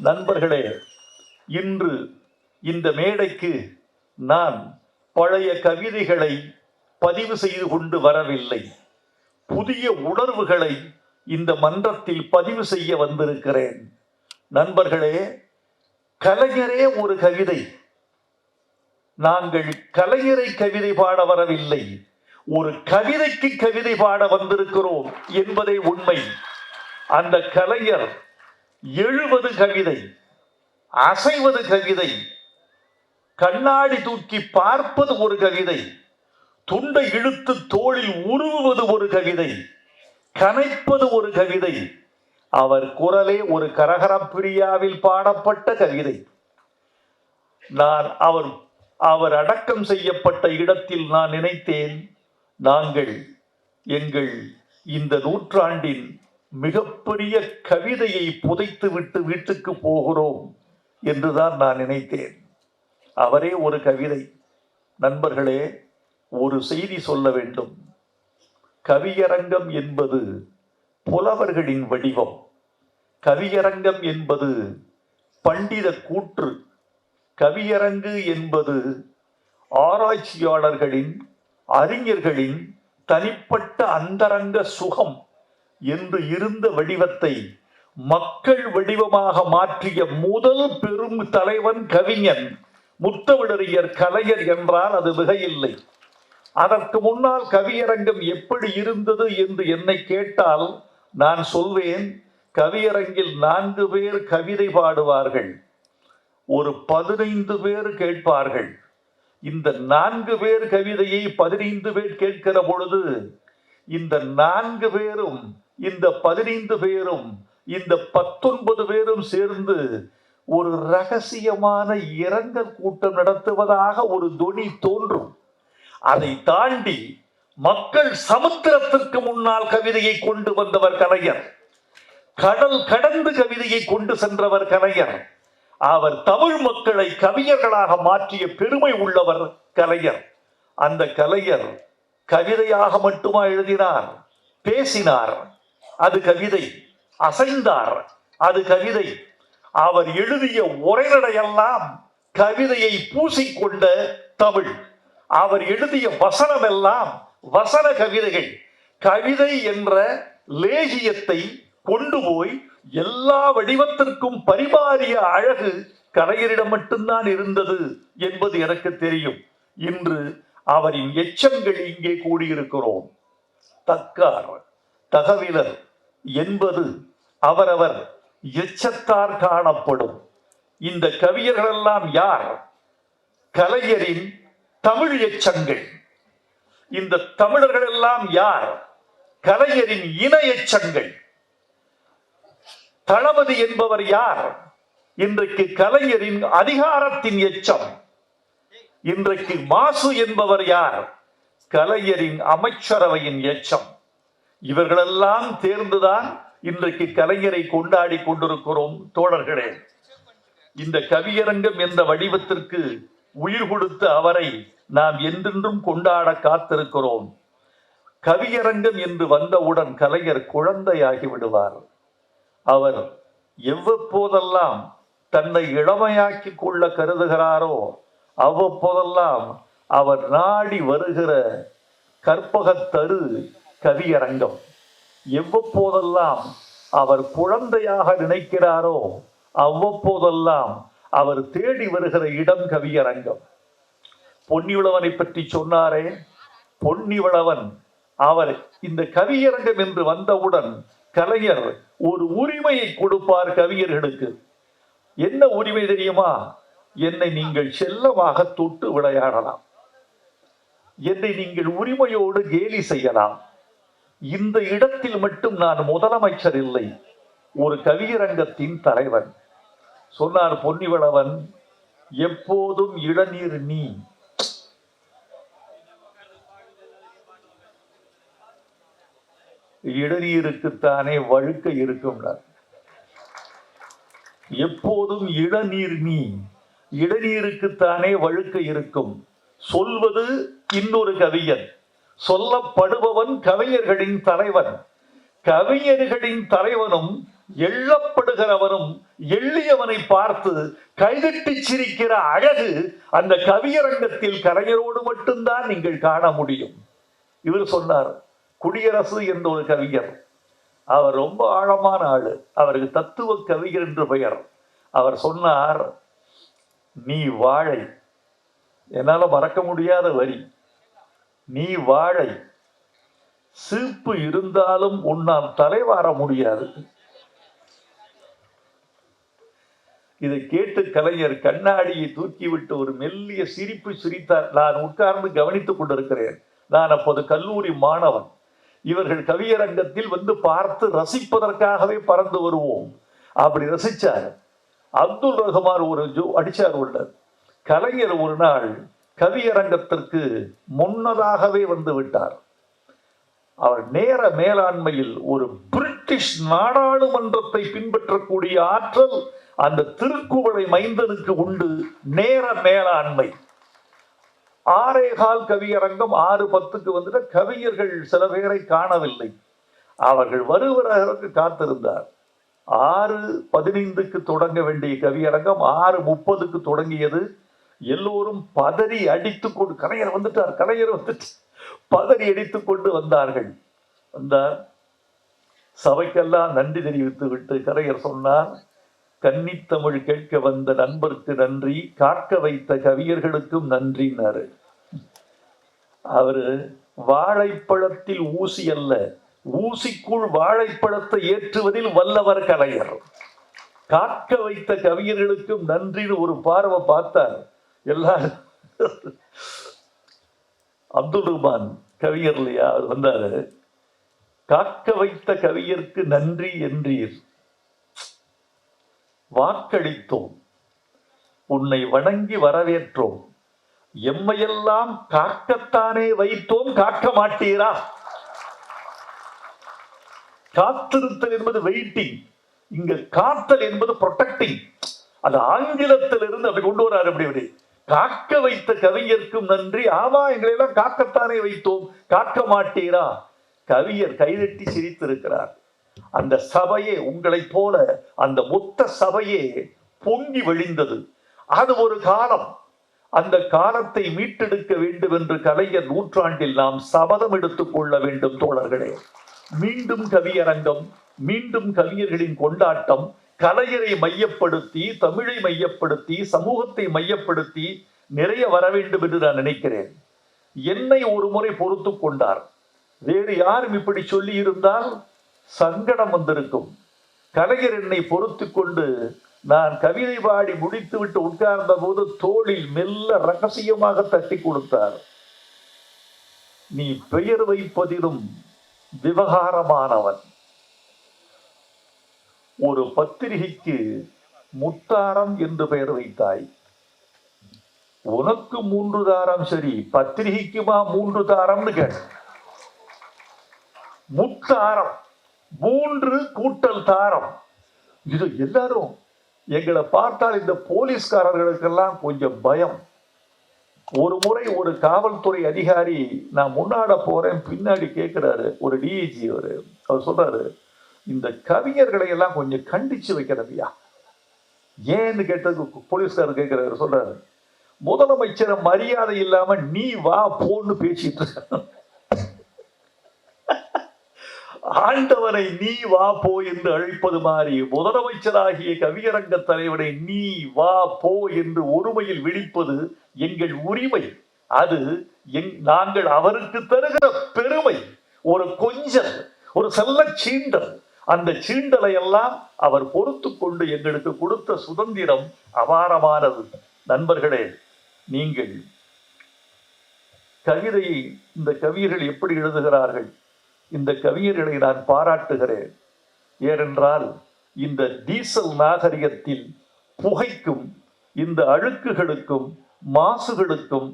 நண்பர்களே இன்று இந்த மேடைக்கு நான் பழைய கவிதைகளை பதிவு செய்து கொண்டு வரவில்லை. புதிய உணர்வுகளை இந்த மன்றத்தில் பதிவு செய்ய வந்திருக்கிறேன். நண்பர்களே கலைஞரே ஒரு கவிதை. நாங்கள் கலைஞரை கவிதை பாட வரவில்லை. ஒரு கவிதைக்கு கவிதை பாட வந்திருக்கிறோம் என்பதே உண்மை. அந்த கலைஞர் எழுவது கவிதை அசைவது கவிதை கண்ணாடி தூக்கி பார்ப்பது ஒரு கவிதை துண்டை இழுத்து தோளில் உருவுவது ஒரு கவிதை கனைப்பது ஒரு கவிதை அவர் குரலே ஒரு கரகரப்பிரியாவில் பாடப்பட்ட கவிதை நான் அவர் அவர் அடக்கம் செய்யப்பட்ட இடத்தில் நான் நினைத்தேன் நாங்கள் எங்கள் இந்த நூற்றாண்டின் மிகப்பெரிய கவிதையை புதைத்து விட்டு வீட்டுக்கு போகிறோம் என்றுதான் நான் நினைத்தேன். அவரே ஒரு கவிதை. நண்பர்களே ஒரு செய்தி சொல்ல வேண்டும். கவியரங்கம் என்பது புலவர்களின் வடிவம். கவியரங்கம் என்பது பண்டித கூற்று. கவியரங்கு என்பது ஆராய்ச்சியாளர்களின் அறிஞர்களின் தனிப்பட்ட அந்தரங்க சுகம். என்று இருந்த வடிவத்தை மக்கள் வடிவமாக மாற்றிய முதல் பெரும் தலைவன் கவிஞன் முத்தமிழறிஞர் கலைஞர் என்றால் அது மிகையில்லை. அதற்கு முன்னால் கவியரங்கம் எப்படி இருந்தது என்று என்னை கேட்டால் நான் சொல்வேன் கவியரங்கில் நான்கு பேர் கவிதை பாடுவார்கள். ஒரு பதினைந்து பேர் கேட்பார்கள். இந்த நான்கு பேர் கவிதையை பதினைந்து பேர் கேட்கிற பொழுது இந்த நான்கு பேரும் இந்த பதினைந்து பேரும் இந்த பத்தொன்பது பேரும் சேர்ந்து ஒரு ரகசியமான இரங்கல் கூட்டம் நடத்துவதாக ஒரு தொனி தோன்றும். அதை தாண்டி மக்கள் சமுத்திரத்திற்கு முன்னால் கவிதையை கொண்டு வந்தவர் கலைஞர். கடல் கடந்து கவிதையை கொண்டு சென்றவர் கலைஞர். அவர் தமிழ் மக்களை கவிஞர்களாக மாற்றிய பெருமை உள்ளவர் கலைஞர். அந்த கலைஞர் கவிதையாக மட்டுமா எழுதினார்? பேசினார். அது கவிதை. அசைந்தார். அது கவிதை. அவர் எழுதிய உரைநடையெல்லாம் கவிதையை பூசிக்கொண்ட தமிழ். அவர் எழுதிய வசனம் எல்லாம் வசன கவிதைகள். கவிதை என்ற லேகியத்தை கொண்டு போய் எல்லா வடிவத்திற்கும் பரிமாறிய அழகு கலைஞரிடம் மட்டும்தான் இருந்தது என்பது எனக்கு தெரியும். இன்று அவரின் எச்சங்கள் இங்கே கூடியிருக்கிறோம். தக்கார் தகவிலர் என்பது அவரவர் எச்சத்தார் காணப்படும். இந்த கவியர்களெல்லாம் யார்? கலைஞரின் தமிழ் எச்சங்கள். இந்த தமிழர்கள் எல்லாம் யார்? கலைஞரின் இன எச்சங்கள். தளபதி என்பவர் யார்? இன்றைக்கு கலைஞரின் அதிகாரத்தின் எச்சம். இன்றைக்கு மாசு என்பவர் யார்? கலைஞரின் அமைச்சரவையின் எச்சம். இவர்களெல்லாம் தேர்ந்துதான் இன்றைக்கு கலைஞரை கொண்டாடி கொண்டிருக்கிறோம் தோழர்களே. இந்த கவியரங்கம் என்ற வடிவத்திற்கு உயிர் கொடுத்த அவரை நாம் என்றென்றும் கொண்டாட காத்திருக்கிறோம். கவியரங்கம் என்று வந்தவுடன் கலைஞர் குழந்தையாகி விடுவார். அவர் எவ்வப்போதெல்லாம் தன்னை இளமையாக்கி கொள்ள கருதுகிறாரோ அவ்வப்போதெல்லாம் அவர் நாடி வருகிற கற்பகத்தரு கவியரங்கம். எவ்வப்போதெல்லாம் அவர் குழந்தையாக நினைக்கிறாரோ அவ்வப்போதெல்லாம் அவர் தேடி வருகிற இடம் கவியரங்கம். பொன்னிவளவனை பற்றி சொன்னாரே பொன்னிவளவன் அவர் இந்த கவியரங்கம் என்று வந்தவுடன் கலைஞர் ஒரு உரிமையை கொடுப்பார் கவிஞர்களுக்கு. என்ன உரிமை தெரியுமா? என்னை நீங்கள் செல்லமாக தொட்டு விளையாடலாம். என்னை நீங்கள் உரிமையோடு கேலி செய்யலாம். இந்த இடத்தில் மட்டும் நான் முதலமைச்சர் இல்லை ஒரு கவியரங்கத்தின் தலைவன். சொன்னார் பொன்னிவளவன் எப்போதும் இளநீர் நீ. இளநீருக்குத்தானே வழுக்க இருக்கும்னார் எப்போதும் இளநீர் நீ. இளநீருக்குத்தானே வழுக்க இருக்கும். சொல்வது இன்னொரு கவியன். சொல்லப்படுபவன் கவிஞர்களின் தலைவன். கவிஞர்களின் தலைவனும் எள்ளப்படுகிறவனும் எள்ளியவனை பார்த்து கைதட்டி சிரிக்கிற அழகு அந்த கவியரங்கத்தில் கலைஞரோடு மட்டும்தான் நீங்கள் காண முடியும். இவர் சொன்னார் குடியரசு என்ற ஒரு கவிஞர். அவர் ரொம்ப ஆழமான ஆளு. அவருக்கு தத்துவ கவிஞர் என்று பெயர். அவர் சொன்னார் நீ வாழை. என்னால் மறக்க முடியாத வரி. நீ வாழை. சீப்பு இருந்தாலும் உன்னால் தலைவார முடியாது. இதை கேட்டு கலைஞர் கண்ணாடியை தூக்கிவிட்டு ஒரு மெல்லிய சிரிப்பு சிரித்தார். நான் உட்கார்ந்து கவனித்துக் கொண்டிருக்கிறேன். நான் அப்போது கல்லூரி மாணவன். இவர்கள் கவியரங்கத்தில் வந்து பார்த்து ரசிப்பதற்காகவே பறந்து வருவோம். அப்படி ரசிச்சார். அப்துல் ரஹ்மான் ஒரு ஜோ அடிச்சார் உள்ள கலைஞர் ஒரு நாள் கவியரங்கத்திற்கு முன்னதாகவே வந்து விட்டார். அவர் நேர மேலாண்மையில் ஒரு பிரிட்டிஷ் நாடாளுமன்றத்தை பின்பற்றக்கூடிய ஆற்றல் அந்த திருக்குவளை மைந்தனுக்கு உண்டு. நேர மேலாண்மை. ஆறேகால் கவியரங்கம் ஆறு பத்துக்கு வந்துட்டு கவிஞர்கள் சில பேரை காணவில்லை. அவர்கள் வருவதற்கு காத்திருந்தார். ஆறு பதினைந்துக்கு தொடங்க வேண்டிய கவியரங்கம் ஆறு முப்பதுக்கு தொடங்கியது. எல்லோரும் பதறி அடித்துக் கொண்டு கலைஞர் வந்துட்டார் கலைஞர் வந்துட்டு பதறி அடித்துக் கொண்டு வந்தார்கள். வந்தார். சபைக்கெல்லாம் நன்றி தெரிவித்து விட்டு கலைஞர் சொன்னார் கன்னித்தமிழ் கேட்க வந்த நண்பருக்கு நன்றி காக்க வைத்த கவியர்களுக்கும் நன்றினாரு அவரு வாழைப்பழத்தில் ஊசி அல்ல ஊசிக்குள் வாழைப்பழத்தை ஏற்றுவதில் வல்லவர் கலைஞர். காக்க வைத்த கவியர்களுக்கும் நன்றின்னு ஒரு பார்வை பார்த்தார். எல்லா அப்துல் ரஹ்மான் கவிஞர் இல்லையா? அவர் வந்தாரு. காக்க வைத்த கவியர்க்கு நன்றி என்றீர். வாக்களித்தோம். உன்னை வணங்கி வரவேற்றோம். எம்மையெல்லாம் காக்கத்தானே வைத்தோம். காக்க மாட்டீரா? காத்திருத்தல் என்பது வெயிட்டிங் இங்க காத்தல் என்பது ப்ரொடெக்டிங் அது ஆங்கிலத்திலிருந்து அப்படி கொண்டு வராரு அப்படி அப்படி காக்க வைத்த கவிஞருக்கும் நன்றி. ஆமா எங்களை எல்லாம் காக்கத்தானே வைத்தோம். காக்க மாட்டீரா? கவியர் கைதட்டி சிரித்திருக்கிறார். அந்த சபையே உங்களைப் போல அந்த மொத்த சபையே பொங்கி வழிந்தது. அது ஒரு காலம். அந்த காலத்தை மீட்டெடுக்க வேண்டும் என்று கலைஞர் நூற்றாண்டில் நாம் சபதம் எடுத்துக் கொள்ள வேண்டும் தோழர்களே. மீண்டும் கவியரங்கம் மீண்டும் கவிஞர்களின் கொண்டாட்டம் கலைஞரை மையப்படுத்தி தமிழை மையப்படுத்தி சமூகத்தை மையப்படுத்தி நிறைய வர வேண்டும் என்று நான் நினைக்கிறேன். என்னை ஒரு முறை பொறுத்து கொண்டார். வேறு யாரும் இப்படி சொல்லி இருந்தால் சங்கடம் வந்திருக்கும். கலைஞர் என்னை பொறுத்து கொண்டு நான் கவிதை பாடி முடித்துவிட்டு உட்கார்ந்த போது தோளில் மெல்ல ரகசியமாக தட்டி கொடுத்தார். நீ பெயர் வைப்பதிலும் விவகாரமானவன். ஒரு பத்திரிகைக்கு முத்தாரம் என்று பெயர் வைத்தாய். உனக்கு மூன்று தாரம் சரி பத்திரிகைக்குமா மூன்று தாரம்னு கேட்ட முத்தாரம் மூன்று கூட்டல் தாரம். இது எல்லாரும் எங்களை பார்த்தால் இந்த போலீஸ்காரர்களுக்கெல்லாம் கொஞ்சம் பயம். ஒரு முறை ஒரு காவல்துறை அதிகாரி நான் முன்னாட போறேன் பின்னாடி கேட்கிறாரு ஒரு டிஐஜி அவர். அவர் சொல்றாரு இந்த கவிஞர்களை எல்லாம் கொஞ்சம் கண்டிச்சு வைக்கிறதையா? ஏன்னு கேட்டதுக்கு போலீஸ்காரர் கேட்கிறாரு சொல்றாரு முதலமைச்சரை மரியாதை இல்லாம நீ வா போன்னு பேசிட்டு இருக்க. ஆண்டவனை நீ வா போ என்று அழைப்பது மாதிரி முதலமைச்சராகிய கவியரங்க தலைவனை நீ வா போ என்று ஒருமையில் விழிப்பது எங்கள் உரிமை. அது எங் நாங்கள் அவருக்கு தருகிற பெருமை. ஒரு கொஞ்சல் ஒரு செல்ல சீண்டல். அந்த சீண்டலை எல்லாம் அவர் பொறுத்து கொண்டு எங்களுக்கு கொடுத்த சுதந்திரம் அபாரமானது. நண்பர்களே நீங்கள் கவிதையை இந்த கவியர்கள் எப்படி எழுதுகிறார்கள்? இந்த கவியர்களை நான் பாராட்டுகிறேன். ஏனென்றால் இந்த டீசல் நாகரிகத்தில் புகைக்கும் இந்த அழுக்குகளுக்கும் மாசுகளுக்கும்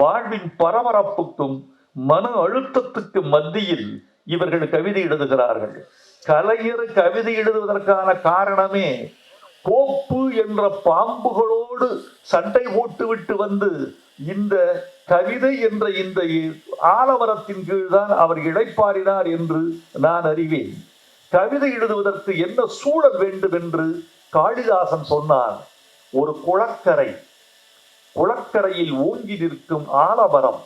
வாழ்வின் பரபரப்புக்கும் மன அழுத்தத்துக்கு மத்தியில் இவர்கள் கவிதை எழுதுகிறார்கள். கலைஞர் கவிதை எழுதுவதற்கான காரணமே கோப்பு என்ற பாம்புகளோடு சண்டை போட்டுவிட்டு வந்து இந்த கவிதை என்ற இந்த ஆலமரத்தின் கீழ் தான் அவர் இழைப்பாரினார் என்று நான் அறிவேன். கவிதை எழுதுவதற்கு என்ன சூழல் வேண்டும் என்று காளிதாசன் சொன்னான் ஒரு குளக்கரை குளக்கரையில் ஓங்கி நிற்கும் ஆலமரம்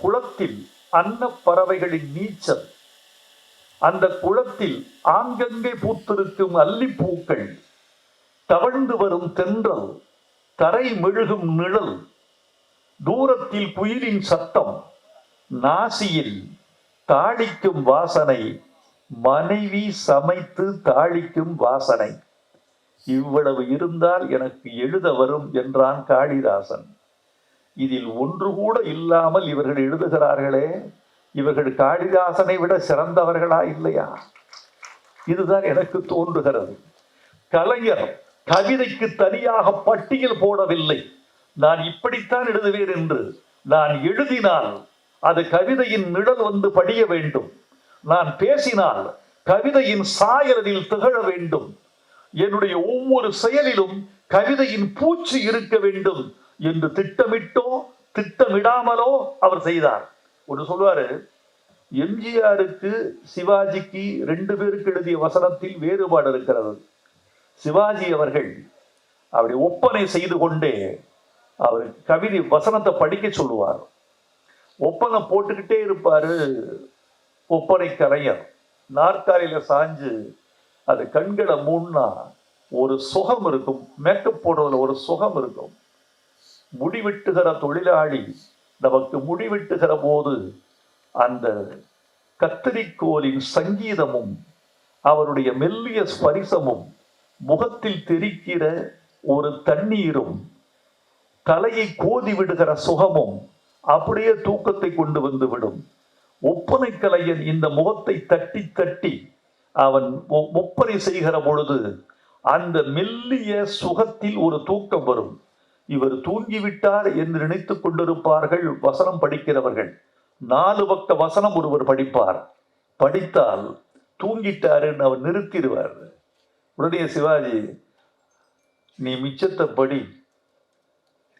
குளத்தில் அன்னப்பறவைகளின் நீச்சல் அந்த குளத்தில் ஆங்கங்கே பூத்திருக்கும் அல்லிப்பூக்கள் தவழ்ந்து வரும் தென்றல் தரை மெழுகும் நிழல் தூரத்தில் குயிலின் சத்தம் நாசியில் தாளிக்கும் வாசனை மனைவி சமைத்து தாளிக்கும் வாசனை. இவ்வளவு இருந்தால் எனக்கு எழுத வரும் என்றான் காளிதாசன். இதில் ஒன்று கூட இல்லாமல் இவர்கள் எழுதுகிறார்களே. இவர்கள் காளிதாசனை விட சிறந்தவர்களா இல்லையா? இதுதான் எனக்கு தோன்றுகிறது. கலைஞர் கவிதைக்கு தனியாக பட்டியல் போடவில்லை. நான் இப்படித்தான் எழுதுவேன் என்று நான் எழுதினால் அது கவிதையின் நிழல் வந்து படிய வேண்டும். நான் பேசினால் கவிதையின் சாயலில் திகழ வேண்டும். என்னுடைய ஒவ்வொரு செயலிலும் கவிதையின் பூச்சி இருக்க வேண்டும் என்று திட்டமிட்டோ திட்டமிடாமலோ அவர் செய்தார். ஒன்று சொல்லுவாரு எம்ஜிஆருக்கு சிவாஜிக்கு ரெண்டு பேருக்கு எழுதிய வசனத்தில் வேறுபாடு இருக்கிறது. சிவாஜி அவர்கள் அப்படி ஒப்பனை செய்து கொண்டே அவர் கவிதை வசனத்தை படிக்க சொல்லுவார். ஒப்பனை போட்டுக்கிட்டே இருப்பாரு ஒப்பனை கரையர் நாற்காலியில சாஞ்சு அது கண்களை மூணா ஒரு சுகம் இருக்கும் மேக்கப் போடுறதுல ஒரு சுகம் இருக்கும். முடிவெட்டுகிற தொழிலாளி நமக்கு முடிவெட்டுகிற போது அந்த கத்திரிக்கோலின் சங்கீதமும் அவருடைய மெல்லிய ஸ்பரிசமும் முகத்தில் தெரிக்கிற ஒரு தண்ணீரும் தலையை கோதி விடுகிற சுகமும் அப்படியே தூக்கத்தை கொண்டு வந்து விடும். ஒப்பனை கலையன் இந்த முகத்தை தட்டி தட்டி அவன் ஒ- ஒப்பனை செய்கிற பொழுது அந்த மெல்லிய சுகத்தில் ஒரு தூக்கம் வரும். இவர் தூங்கிவிட்டார் என்று நினைத்துக் கொண்டிருப்பார்கள் வசனம் படிக்கிறவர்கள். நாலு பக்க வசனம் ஒருவர் படிப்பார். படித்தால் தூங்கிட்டாருன்னு அவர் நிறுத்திடுவார். உடனே சிவாஜி நீ மிச்சத்தை படி.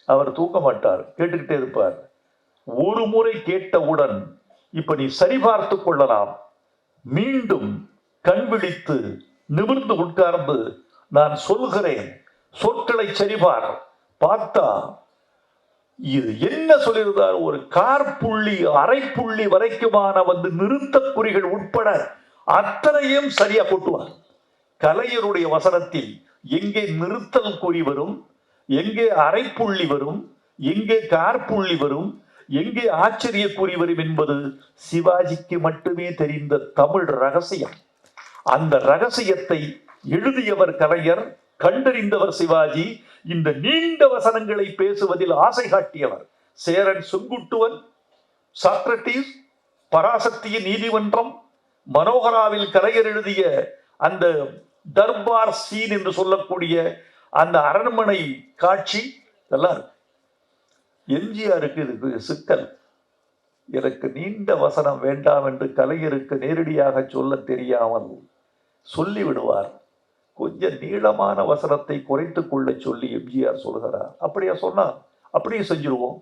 அவர் தூக்க மாட்டார். கேட்டுக்கிட்டே இருப்பார். ஒரு முறை கேட்டவுடன் இப்ப நீ சரிபார்த்து கொள்ளலாம். மீண்டும் கண் விழித்து நிமிர்ந்து உட்கார்ந்து நான் சொல்கிறேன். சொற்களை சரிபார் பார்த்தா இது என்ன சொல்லியிருந்தார்? ஒரு கார் புள்ளி வரைக்குமான வந்து நிறுத்த குறிகள் உட்பட அத்தனையும் சரியா கொட்டுவார். கலைஞருடைய வசனத்தில் எங்கே நிறுத்தல் குறி வரும் எங்கே அரைப்புள்ளி வரும் எங்கே கார்புள்ளி வரும் எங்கே ஆச்சரிய குறி வரும் என்பது சிவாஜிக்கு மட்டுமே தெரிந்த தமிழ் ரகசியம். அந்த ரகசியத்தை எழுதியவர் கலைஞர் கண்டறிந்தவர் சிவாஜி. இந்த நீண்ட வசனங்களை பேசுவதில் ஆசை காட்டியவர். சேரன் செங்குட்டுவன் சாக்ரட்டிஸ் பராசக்தியின் நீதிமன்றம் மனோகராவில் கலைஞர் எழுதிய அந்த தர்பார் சீன் என்று சொல்லக்கூடிய அந்த அரண்மனை காட்சி இதெல்லாம் எம்ஜிஆருக்கு இது சிக்கல். எனக்கு நீண்ட வசனம் வேண்டாம் என்று கலைஞருக்கு நேரடியாக சொல்ல தெரியாமல் சொல்லிவிடுவார். கொஞ்சம் நீளமான வசனத்தை குறைத்து கொள்ள சொல்லி எம்ஜிஆர் சொல்கிறார். அப்படியா சொன்னால் அப்படியே செஞ்சிருவோம்.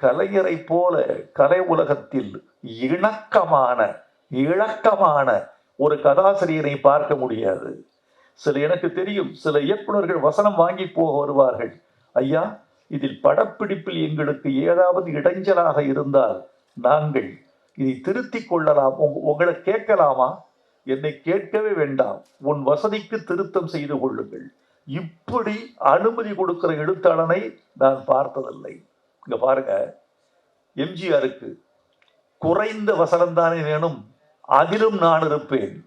கலைஞரை போல கலை உலகத்தில் இணக்கமான இழக்கமான ஒரு கதாசிரியரை பார்க்க முடியாது. சில எனக்கு தெரியும் சில இயக்குனர்கள் வசனம் வாங்கி போக வருவார்கள். ஐயா இதில் படப்பிடிப்பில் எங்களுக்கு ஏதாவது இடைஞ்சலாக இருந்தால் நாங்கள் இதை திருத்திக் கொள்ளலாம். உங்களை கேட்கலாமா? என்னை கேட்கவே வேண்டாம். உன் வசதிக்கு திருத்தம் செய்து கொள்ளுங்கள். இப்படி அனுமதி கொடுக்கிற எழுத்தாளனை நான் பார்த்ததில்லை. இங்க பாருங்க. எம்ஜிஆருக்கு குறைந்த வசனம் தானே வேணும்? அதிலும் நான் இருப்பேன்.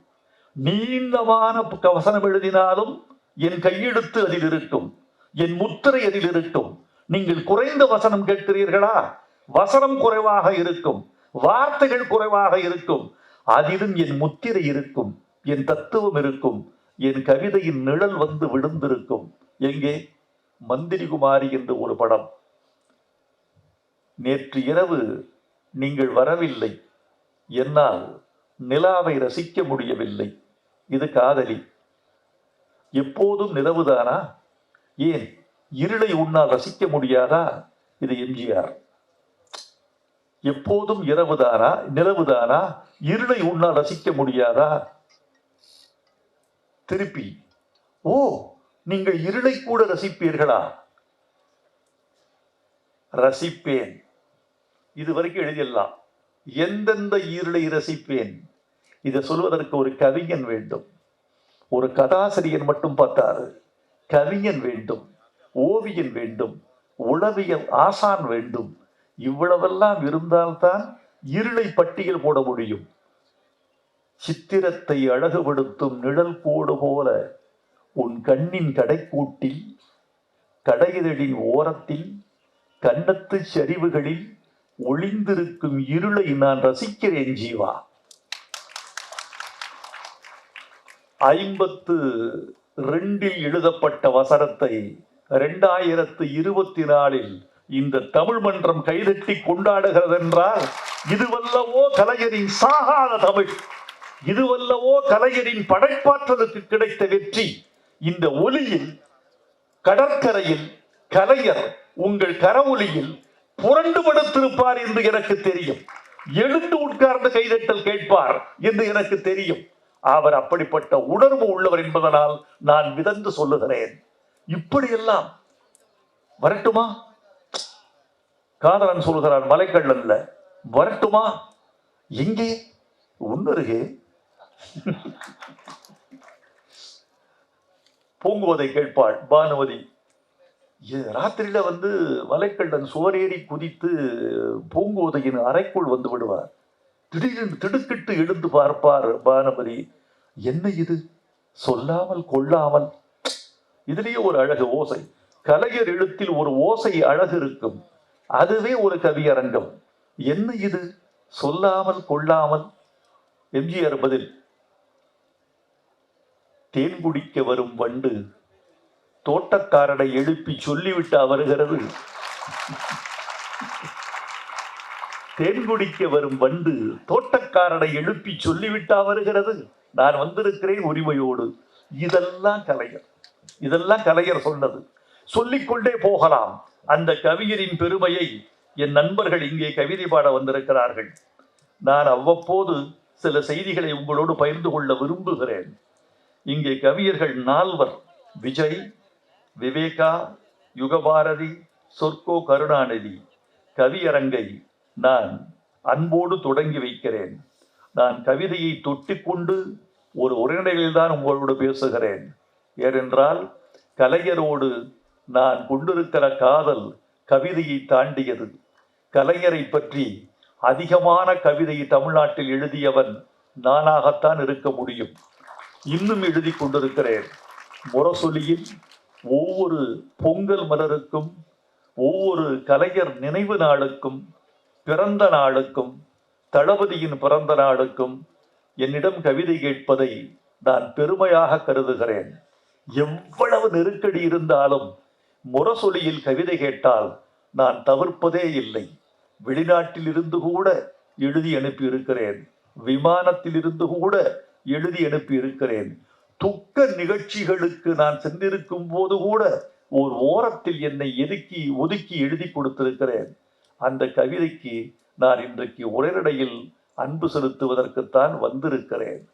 நீண்டமான கவசனம் வசனம் எழுதினாலும் என் கையெழுத்து அதில் இருக்கும். என் முத்திரை அதில் இருக்கும். நீங்கள் குறைந்த வசனம் கேட்கிறீர்களா? வசனம் குறைவாக இருக்கும். வார்த்தைகள் குறைவாக இருக்கும். அதிலும் என் முத்திரை இருக்கும் என் தத்துவம் இருக்கும் என் கவிதையின் நிழல் வந்து விழுந்திருக்கும். எங்கே? மந்திரி குமாரி என்று ஒரு படம். நேற்று இரவு நீங்கள் வரவில்லை. என்னால் நிலாவை ரசிக்க முடியவில்லை. இது காதலி. எப்போதும் நிலவுதானா? ஏன் இருளை உன்னால் ரசிக்க முடியாதா? இது எம்ஜிஆர். எப்போதும் இரவுதானா நிலவுதானா? இருளை உன்னால் ரசிக்க முடியாதா? திருப்பி ஓ நீங்கள் இருளை கூட ரசிப்பீர்களா? ரசிப்பேன். இது வரைக்கும் எழுதிடலாம் எந்தெந்த இருளை ரசிப்பேன்? இதை சொல்வதற்கு ஒரு கவிஞன் வேண்டும். ஒரு கதாசிரியர் மட்டும் பார்த்தாரு. கவிஞன் வேண்டும் ஓவியன் வேண்டும் உளவியல் ஆசான் வேண்டும். இவ்வளவெல்லாம் இருந்தால்தான் இருளை பட்டியல் போட முடியும். சித்திரத்தை அழகுபடுத்தும் நிழல் கோடு போல உன் கண்ணின் கடைக்கூட்டில் கடையிதழின் ஓரத்தில் கன்னத்து சரிவுகளில் ஒளிந்திருக்கும் இருளை நான் ரசிக்கிறேன் ஜீவா. ஐம்பத்து ரெண்டில் எழுதப்பட்ட வசனத்தை ரெண்டாயிரத்து இருபத்தி நாலில் இந்த தமிழ் மன்றம் கைதட்டி கொண்டாடுகிறது என்றால் இதுவல்லவோ கலைஞரின் சாகாத தமிழ் இதுவல்லவோ கலைஞரின் படைப்பாற்றலுக்கு கிடைத்த வெற்றி. இந்த ஒலியில் கடற்கரையில் கலைஞர் உங்கள் கரவொலியில் புரண்டு படுத்திருப்பார் என்று எனக்கு தெரியும். எழுந்து உட்கார்ந்து கைதட்டல் கேட்பார் என்று எனக்கு தெரியும். அவர் அப்படிப்பட்ட உணர்வு உள்ளவர் என்பதனால் நான் விதந்து சொல்லுகிறேன். இப்படியெல்லாம் வரட்டுமா? காதலன் சொல்கிறான் மலைக்கள்ளன்ல வரட்டுமா? எங்கே? உன்னருகே. பூங்குவதை கேட்பாள் பானுமதி. ராத்திரியில வந்து மலைக்கள்ளன் சுவரேறி குதித்து பூங்குவதையின் அறைக்குள் வந்து விடுவார். திடீரென்று திடுக்கிட்டு எழுந்து பார்ப்பார் பானுமதி. என்ன இது? சொல்லாமல் கொள்ளாமல். இதுலேயே ஒரு அழகு ஓசை. கலைஞர் எழுத்தில் ஒரு ஓசை அழகு இருக்கும். அதுவே ஒரு கவியரங்கம். என்ன இது? சொல்லாமல் கொள்ளாமல் எம்ஜிஆர் பதில் தேன் குடிக்க வரும் வண்டு தோட்டக்காரனை எழுப்பி சொல்லிவிட்டு வருகிறது. தேன் குடிக்க வரும் வண்டு தோட்டக்காரனை எழுப்பி சொல்லிவிட்டா வருகிறது. நான் வந்திருக்கிறேன் உரிமையோடு. இதெல்லாம் கலைஞர். இதெல்லாம் கலைஞர் சொன்னது. சொல்லிக்கொண்டே போகலாம். அந்த கவிஞரின் பெருமையை என் நண்பர்கள் இங்கே கவிதை பாட வந்திருக்கிறார்கள். நான் அவ்வப்போது சில செய்திகளை உங்களோடு பகிர்ந்து கொள்ள விரும்புகிறேன். இங்கே கவியர்கள் நால்வர் விஜய் விவேகா யுகபாரதி சொர்க்கோ கருணாநிதி. கவியரங்கை நான் அன்போடு தொடங்கி வைக்கிறேன். நான் கவிதையை தொட்டிக்கொண்டு ஒரு உரைநடையில் தான் உங்களோடு பேசுகிறேன். ஏனென்றால் கலைஞரோடு நான் கொண்டிருக்கிற காதல் கவிதையை தாண்டியது. கலைஞரை பற்றி அதிகமான கவிதை தமிழ்நாட்டில் எழுதியவன் நானாகத்தான் இருக்க முடியும். இன்னும் எழுதி கொண்டிருக்கிறேன். முரசொலியில் ஒவ்வொரு பொங்கல் மலருக்கும் ஒவ்வொரு கலைஞர் நினைவு நாளுக்கும் பிறந்த நாளுக்கும் தளபதியின் பிறந்த நாளுக்கும் என்னிடம் கவிதை கேட்பதை நான் பெருமையாக கருதுகிறேன். எவ்வளவு நெருக்கடி இருந்தாலும் முரசொலியில் கவிதை கேட்டால் நான் தவிர்ப்பதே இல்லை. வெளிநாட்டில் இருந்து கூட எழுதி அனுப்பி இருக்கிறேன் விமானத்தில் இருந்து கூட எழுதி அனுப்பி இருக்கிறேன் துக்க நிகழ்ச்சிகளுக்கு நான் சென்றிருக்கும் போது கூட ஒரு ஓரத்தில் என்னை எதுக்கி ஒதுக்கி எழுதி கொடுத்திருக்கிறேன். அந்த கவிதைக்கு நான் இன்றைக்கு உரைநடையில் அன்பு செலுத்துவதற்குத்தான் வந்திருக்கிறேன்.